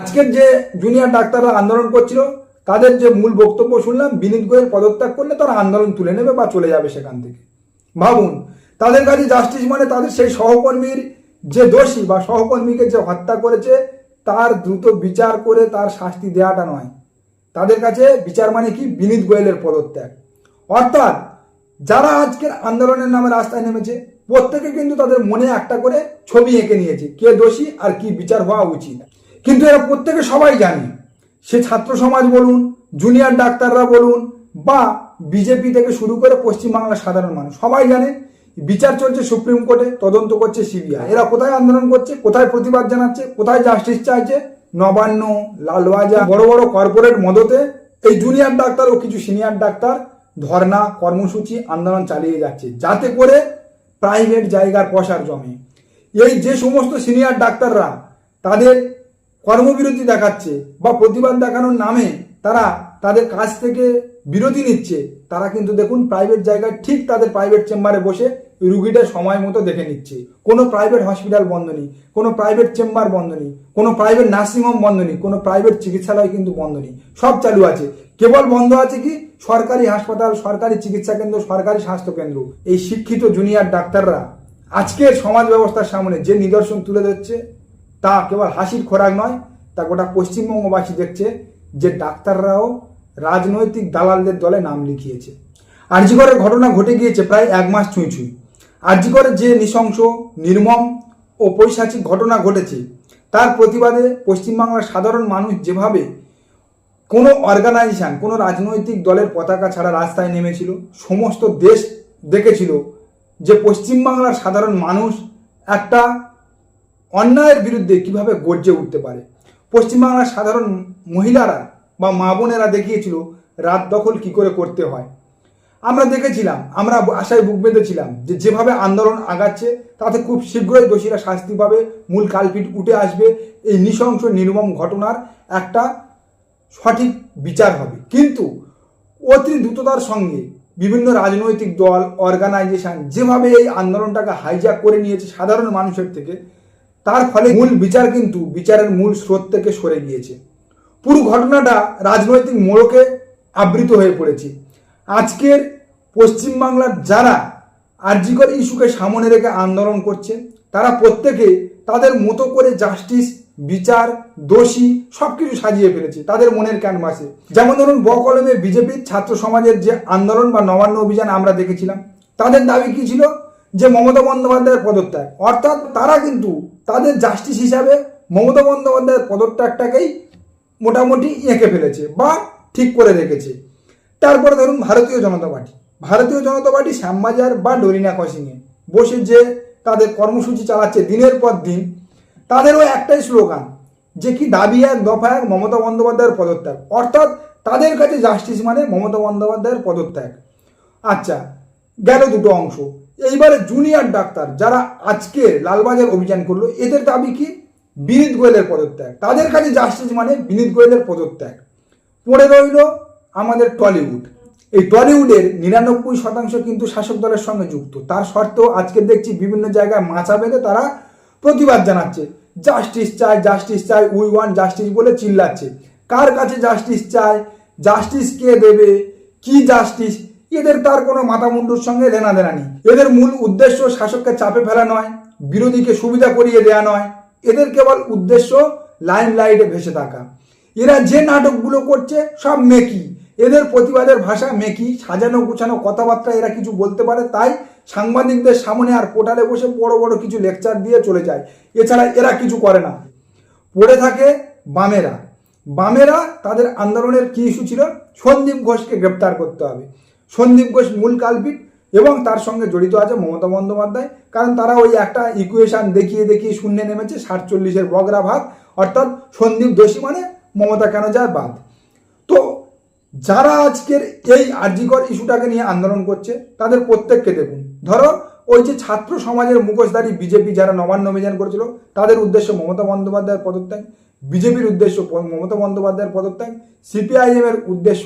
আজকের যে জুনিয়র ডাক্তাররা আন্দোলন করছিল, তাদের যে মূল বক্তব্য শুনলাম, বিনীত গোয়েল পদত্যাগ করলে তারা আন্দোলন তুলে নেবে বা চলে যাবে সেখান থেকে। ভাবুন, তাদের কাছে জাস্টিস মানে তাদের সেই সহকর্মীর যে দোষী বা সহকর্মীকে যে হত্যা করেছে, তার দ্রুত বিচার করে তার শাস্তি দেওয়াটা নয়। তাদের কাছে বিচার মানে কি? বিনীত গোয়েলের পদত্যাগ। অর্থাৎ, যারা আজকের আন্দোলনের নামে রাস্তায় নেমেছে, প্রত্যেকে কিন্তু তাদের মনে একটা করে ছবি এঁকে নিয়েছে, কে দোষী আর কি বিচার হওয়া উচিত। কিন্তু এরা প্রত্যেকে সবাই জানে। সে ছাত্র সমাজ বলুন জুনিয়র ডাক্তাররা বলুন, বা বিজেপি থেকে শুরু করে পশ্চিমবাংলার সাধারণ মানুষ, সবাই জানে। বিচার চলছে সুপ্রিম কোর্টে, তদন্ত করছে সিবিআই এরা কোথায় আন্দোলন করছে, কোথায় প্রতিবাদ জানাচ্ছে, কোথায় জাস্টিস চাইছে? নবান্ন, লালবাজার, বড় বড় কর্পোরেট মদতে এই জুনিয়র ডাক্তার ও কিছু সিনিয়র ডাক্তার ধর্না, কর্মসূচি, আন্দোলন চালিয়ে যাচ্ছে, যাতে করে প্রাইভেট জায়গার পয়সার জমে। এই যে সমস্ত সিনিয়র ডাক্তাররা, তাদের কর্মবিরতি দেখাচ্ছে বা প্রতিবাদ দেখানোর নামে তারা তাদের কাছ থেকে বিরতি নিচ্ছে। তারা কিন্তু দেখুন প্রাইভেট জায়গায় ঠিক তাদের প্রাইভেট চেম্বারে বসে রুগীটা সময় মতো দেখে নিচ্ছে। কোনো প্রাইভেট হসপিটাল বন্ধ নেই, কোনো প্রাইভেট চেম্বার বন্ধ নেই, কোনো প্রাইভেট নার্সিংহোম বন্ধ নেই, কোনো প্রাইভেট চিকিৎসালয় কিন্তু বন্ধ নেই। সব চালু আছে। কেবল বন্ধ আছে কি? সরকারি হাসপাতাল, সরকারি চিকিৎসা কেন্দ্র, সরকারি স্বাস্থ্য কেন্দ্র। এই শিক্ষিত জুনিয়র ডাক্তাররা আজকের সমাজ ব্যবস্থার সামনে যে নিদর্শন তুলে দিচ্ছে তা কেবল হাসির খোরাক নয়, তা গোটা পশ্চিমবঙ্গবাসী দেখছে যে ডাক্তাররাও রাজনৈতিক দালালদের দলে নাম লিখিয়েছে। আরজিকরের ঘটনা ঘটে গিয়েছে প্রায় এক মাস ছুঁই ছুঁই। আরজিকরের যে নৃশংস, নির্মম ও পৈশাচিক ঘটনা ঘটেছে, তার প্রতিবাদে পশ্চিমবাংলার সাধারণ মানুষ যেভাবে কোনো অর্গানাইজেশন, কোনো রাজনৈতিক দলের পতাকা ছাড়া রাস্তায় নেমেছিল, সমস্ত দেশ দেখেছিল যে পশ্চিমবাংলার সাধারণ মানুষ একটা অন্যায়ের বিরুদ্ধে কীভাবে গর্জে উঠতে পারে? পশ্চিমবাংলার সাধারণ মহিলারা বা মা বোনেরা দেখিয়েছিল, রাত দখল কি করে করতে হয়? আমরা দেখেছিলাম, আমরা আশায় বুক বেঁধেছিলাম যে যেভাবে আন্দোলন আগাচ্ছে, তাতে খুব শীঘ্রই দোষীরা শাস্তি পাবে, মূল কালপিট উঠে আসবে। এই নৃশংস, নির্মম ঘটনার একটা সঠিক বিচার হবে। কিন্তু অতি দ্রুততার সঙ্গে বিভিন্ন রাজনৈতিক দল অর্গানাইজেশন যেভাবে এই আন্দোলনটাকে হাইজ্যাক করে নিয়েছে সাধারণ মানুষের থেকে তার ফলে মূল বিচার কিন্তু বিচারের মূল স্রোত থেকে সরে গিয়েছে। পুরো ঘটনাটা রাজনৈতিক মোড়কে আবৃত হয়ে পড়েছে। আজকের পশ্চিমবাংলার যারা আর্জিকর ইস্যুকে সামনে রেখে আন্দোলন করছে, তারা প্রত্যেকে তাদের মতো করে জাস্টিস, বিচার, দোষী সব কিছু সাজিয়ে ফেলেছে, তাদের মনের ক্যানভাসে। যেমন ধরুন, বকলমে বিজেপির ছাত্র সমাজের যে আন্দোলন বা নবান্ন অভিযান আমরা দেখেছিলাম, তাদের দাবি কি ছিল? যে মমতা বন্দ্যোপাধ্যায়ের পদত্যাগ। অর্থাৎ তারা কিন্তু তাদের জাস্টিস হিসাবে মমতা বন্দ্যোপাধ্যায়ের পদত্যাগটাকেই মোটামুটি এঁকে ফেলেছে বা ঠিক করে রেখেছে। তারপরে ধরুন ভারতীয় জনতা পার্টি। ভারতীয় জনতা পার্টি শ্যামবাজার বা ডরিনা কসিংয়ে বসে যে তাদের কর্মসূচি চালাচ্ছে দিনের পর দিন, তাদেরও একটাই স্লোগান, যে কি দাবি এক দফা এক মমতা বন্দ্যোপাধ্যায়ের পদত্যাগ। অর্থাৎ তাদের কাছে জাস্টিস মানে মমতা বন্দ্যোপাধ্যায়ের পদত্যাগ। আচ্ছা গেল দুটো অংশ। এইবারে জুনিয়র ডাক্তার যারা আজকে লালবাজার অভিযান করল, এদের দাবি কি? বিনীত গোয়েলের পদত্যাগ। তাদের কাছে জাস্টিস মানে বিনীত গোয়েলের পদত্যাগ। পড়ে রইল আমাদের টলিউড। এই টলিউডের নিরানব্বই শতাংশ কিন্তু শাসক দলের সঙ্গে যুক্ত। তার সত্ত্বেও আজকে দেখছি বিভিন্ন জায়গায় মাথা বেঁধে তারা প্রতিবাদ জানাচ্ছে। জাস্টিস চাই জাস্টিস চাই উই ওয়ান জাস্টিস বলে চিল্লাচ্ছে। কার কাছে জাস্টিস চায়, জাস্টিস কে দেবে, কি জাস্টিস এদের তার কোনো মাথা মুন্ডুর সঙ্গে লেনা দেনা নেই। এদের মূল উদ্দেশ্য শাসককে চাপে ফেলা নয়, বিরোধীকে সুবিধা করিয়ে দেয়া নয়। এদের কেবল উদ্দেশ্য লাইন লাইটে ভেসে থাকা। এরা যে নাটকগুলো করছে সব মেকি। এদের প্রতিবাদের ভাষা মেকি। সাজানো গুছানো কথাবার্তা এরা কিছু বলতে পারে, তাই সাংবাদিকদের সামনে আর পোর্টালে বসে বড় বড় কিছু লেকচার দিয়ে চলে যায়। এছাড়া এরা কিছু করে না। পড়ে থাকে বামেরা। বামেরা তাদের আন্দোলনের কি ইস্যু ছিল সন্দীপ ঘোষকে গ্রেপ্তার করতে হবে। সন্দীপ ঘোষ মূল কালপিট এবং তার সঙ্গে জড়িত আছে মমতা বন্দ্যোপাধ্যায়। কারণ তারা ওই একটা ইকুয়েশন দেখিয়ে দেখিয়ে শূন্যে নেমেছে, সাতচল্লিশের বগরা ভাগ। অর্থাৎ সন্দীপ দোষী মানে মমতা কেন যায় বাদ। তো যারা আজকের এই আর্জিকর ইস্যুটাকে নিয়ে আন্দোলন করছে, তাদের প্রত্যেককে দেখুন। ধরো, ওই যে ছাত্র সমাজের মুখোশধারী বিজেপি যারা নবান্ন অভিযান করেছিল, তাদের উদ্দেশ্য মমতা বন্দ্যোপাধ্যায়ের পদত্যাগ, বিজেপির উদ্দেশ্য মমতা বন্দ্যোপাধ্যায়ের পদত্যাগ সিপিআইএম এর উদ্দেশ্য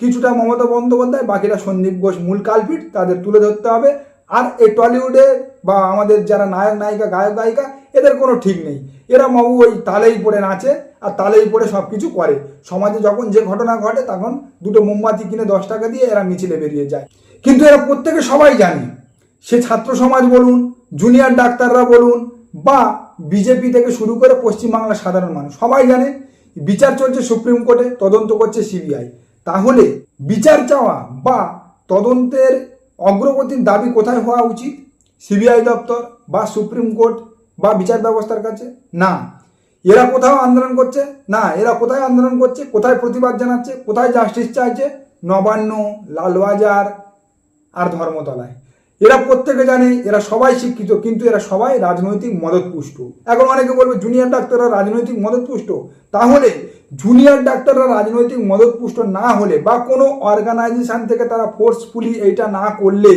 কিছুটা মমতা বন্দ্যোপাধ্যায়, বাকিরা সন্দীপ ঘোষ, মূল কালপিট, তাদের তুলে ধরতে হবে। আর এই টলিউডে বা আমাদের যারা নায়ক, নায়িকা, গায়ক, গায়িকা, এদের কোনো ঠিক নেই। এরা বাবু ওই তালেই পড়ে নাচে আর তালেই পড়ে সব কিছু করে। সমাজে যখন যে ঘটনা ঘটে, তখন দুটো মোমবাতি কিনে দশ টাকা দিয়ে এরা মিছিলে বেরিয়ে যায়। কিন্তু এরা প্রত্যেকে সবাই জানে, সে ছাত্র সমাজ বলুন, জুনিয়র ডাক্তাররা বলুন, বা বিজেপি থেকে শুরু করে পশ্চিমবাংলার সাধারণ মানুষ, সবাই জানে। বিচার চলছে সুপ্রিম কোর্টে, তদন্ত করছে সিবিআই। তাহলে বিচার চাওয়া বা তদন্তের অগ্রগতির দাবি কোথায় হওয়া উচিত? সিবিআই দপ্তর বা সুপ্রিম কোর্ট বা বিচার ব্যবস্থার কাছে? না। এরা কোথাও আন্দোলন করছে? না। এরা কোথায় আন্দোলন করছে? কোথায় প্রতিবাদ জানাচ্ছে? কোথায় জাস্টিস চাইছে? নবান্ন, লালবাজার আর ধর্মতলায়। এরা প্রত্যেকে জানে এরা সবাই শিক্ষিত, কিন্তু এরা সবাই রাজনৈতিক মদতপুষ্ট। এখন অনেকে বলবে, জুনিয়র ডাক্তাররা রাজনৈতিক মদতপুষ্ট? তাহলে জুনিয়র ডাক্তাররা রাজনৈতিক মদতপুষ্ট না হলে বা কোনো অর্গানাইজেশন থেকে তারা ফোর্সফুলি এইটা না করলে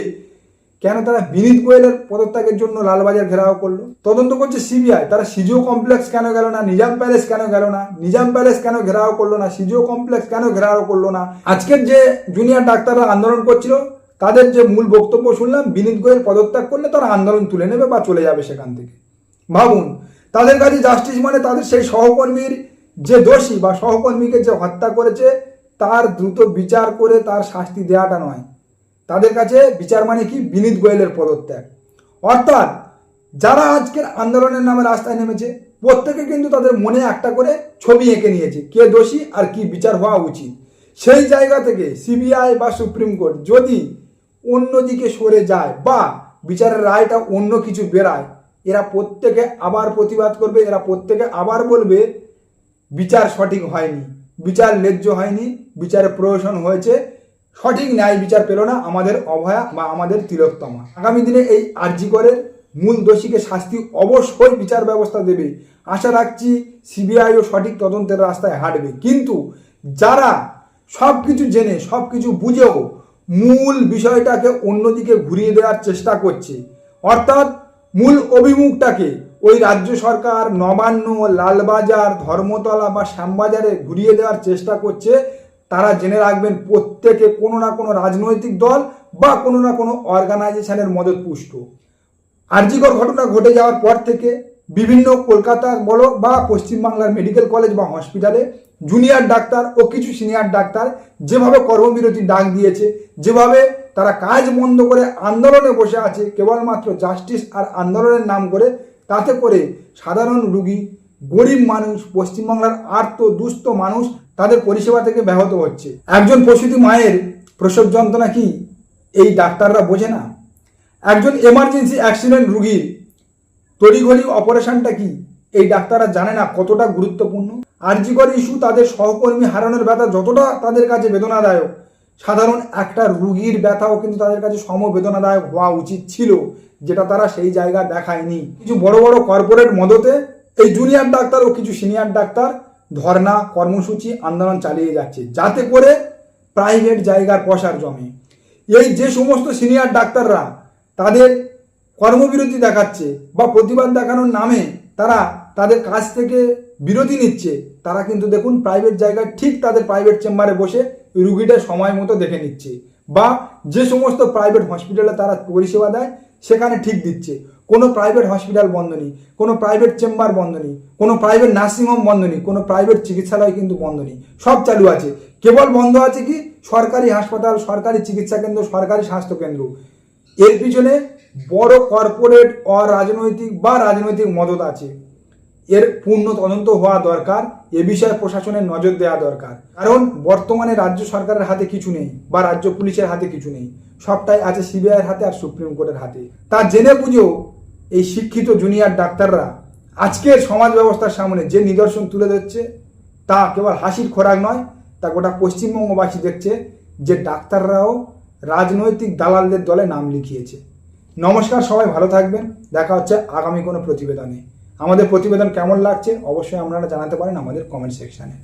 কেন তারা বিনীত গোয়েলের পদত্যাগের জন্য লালবাজার ঘেরাও করল? তদন্ত করছে সিবিআই তারা সিজিও কমপ্লেক্স কেন গেল না? নিজাম প্যালেস কেন গেল না? নিজাম প্যালেস কেন ঘেরাও করল না? সিজিও কমপ্লেক্স কেন ঘেরাও করল না? আজকের যে জুনিয়র ডাক্তাররা আন্দোলন করছিল, তাদের যে মূল বক্তব্য শুনলাম, বিনীত গোয়েল পদত্যাগ করলে তারা আন্দোলন তুলে নেবে বা চলে যাবে সেখান থেকে। ভাবুন, তাদের কাছে জাস্টিস মানে তাদের সেই সহকর্মীর যে দোষী বা সহকর্মীকে যে হত্যা করেছে, তার দ্রুত বিচার করে তার শাস্তি দেওয়াটা নয়। তাদের কাছে বিচার মানে কি? বিনীত গোয়েলের পদত্যাগ। অর্থাৎ, যারা আজকের আন্দোলনের নামে রাস্তায় নেমেছে, প্রত্যেকে কিন্তু তাদের মনে একটা করে ছবি এঁকে নিয়েছে, কে দোষী আর কি বিচার হওয়া উচিত। সেই জায়গা থেকে সিবিআই বা সুপ্রিম কোর্ট যদি অন্যদিকে সরে যায় বা বিচারের রায়টা অন্য কিছু বেরায় এরা প্রত্যেকে আবার প্রতিবাদ করবে, এরা প্রত্যেকে আবার বলবে বিচার সঠিক হয়নি, বিচার ন্যায্য হয়নি, বিচারে প্রয়োজন হয়েছে, সঠিক ন্যায় বিচার পেল না আমাদের অভয়া বা আমাদের তিলোত্তমা। আগামী দিনে এই আর্জিকরের মূল দোষীকে শাস্তি অবশ্যই বিচার ব্যবস্থা দেবে। আশা রাখছি সিবিআইও সঠিক তদন্তের রাস্তায় হাঁটবে। কিন্তু যারা সব কিছু জেনে সব কিছু বুঝেও মূল বিষয়টাকে অন্যদিকে ঘুরিয়ে দেওয়ার চেষ্টা করছে, অর্থাৎ মূল অভিমুখটাকে ওই রাজ্য সরকার নবান্ন, লালবাজার, ধর্মতলা বা শ্যামবাজারে ঘুরিয়ে দেওয়ার চেষ্টা করছে। তারা জেনে রাখবেন প্রত্যেকে কোনো না কোনো রাজনৈতিক দল বা কোনো না কোনো অর্গানাইজেশনের মদত পুষ্ট আরজিকর ঘটনা ঘটে যাওয়ার পর থেকে বিভিন্ন কলকাতার বলো বা পশ্চিমবাংলার মেডিকেল কলেজ বা হসপিটালে জুনিয়র ডাক্তার ও কিছু সিনিয়র ডাক্তার যেভাবে কর্মবিরতির ডাক দিয়েছে, যেভাবে তারা কাজ বন্ধ করে আন্দোলনে বসে আছে, কেবলমাত্র জাস্টিস আর আন্দোলনের নাম করে, তাতে করে সাধারণ রুগী, গরিব মানুষ, পশ্চিমবাংলার আর্ত, দুস্থ মানুষ তাদের পরিষেবা থেকে ব্যাহত হচ্ছে। একজন প্রসূতি মায়ের প্রসব যন্ত্রণা কি এই ডাক্তাররা বোঝে না? একজন এমার্জেন্সি অ্যাক্সিডেন্ট রুগীর তড়িঘড়ি অপারেশনটা কি এই ডাক্তাররা জানে না কতটা গুরুত্বপূর্ণ? আরজিকর ইস্যু তাদের সহকর্মী হারানোর ব্যথা যতটা তাদের কাছে বেদনাদায়ক সাধারণ একটা রুগীর ব্যথাও কিন্তু তাদের কাছে সমবেদনাদায়ক হওয়া উচিত ছিল, যেটা তারা সেই জায়গা দেখায়নি। কিছু বড় বড় কর্পোরেট মদতে এই জুনিয়র ডাক্তার ও কিছু সিনিয়র ডাক্তার ধর্না, কর্মসূচি, আন্দোলন চালিয়ে যাচ্ছে, যাতে করে প্রাইভেট জায়গার পয়সার জমে। এই যে সমস্ত সিনিয়র ডাক্তাররা তাদের কর্মবিরতি দেখাচ্ছে বা প্রতিবাদ দেখানোর নামে তারা তাদের কাজ থেকে বিরতি নিচ্ছে, তারা কিন্তু দেখুন প্রাইভেট জায়গায় ঠিক তাদের প্রাইভেট চেম্বারে বসে রুগীটা সময় মতো দেখে নিচ্ছে বা যে সমস্ত প্রাইভেট হসপিটালে তারা পরিষেবা দেয়, সেখানে ঠিক দিচ্ছে। কোনো প্রাইভেট হসপিটাল বন্ধ নেই, কোনো প্রাইভেট চেম্বার বন্ধ নেই, কোনো প্রাইভেট নার্সিংহোম বন্ধ নেই, কোনো প্রাইভেট চিকিৎসালয় কিন্তু বন্ধ নেই। সব চালু আছে। কেবল বন্ধ আছে কি? সরকারি হাসপাতাল, সরকারি চিকিৎসা কেন্দ্র, সরকারি স্বাস্থ্য কেন্দ্র। এর পিছনে বড় কর্পোরেট অরাজনৈতিক বা রাজনৈতিক মদত আছে। এর পূর্ণ তদন্ত হওয়া দরকার, এ বিষয়ে প্রশাসনের নজর দেওয়া দরকার। কারণ বর্তমানে রাজ্য সরকারের হাতে কিছু নেই বা রাজ্য পুলিশের হাতে কিছু নেই। সবটাই আছে সিবিআইয়ের হাতে আর সুপ্রিম কোর্টের হাতে। তা জেনে বুঝেও এই শিক্ষিত জুনিয়র ডাক্তাররা আজকের সমাজ ব্যবস্থার সামনে যে নিদর্শন তুলে ধরছে, তা কেবল হাসির খোরাক নয়, তা গোটা পশ্চিমবঙ্গবাসী দেখছে যে ডাক্তাররাও রাজনৈতিক দালালদের দলে নাম লিখিয়েছে। নমস্কার সবাই, ভালো থাকবেন। দেখা হচ্ছে আগামী কোনো প্রতিবেদনে। আমাদের প্রতিবেদন কেমন লাগছে অবশ্যই আপনারা জানাতে পারেন আমাদের কমেন্ট সেকশানে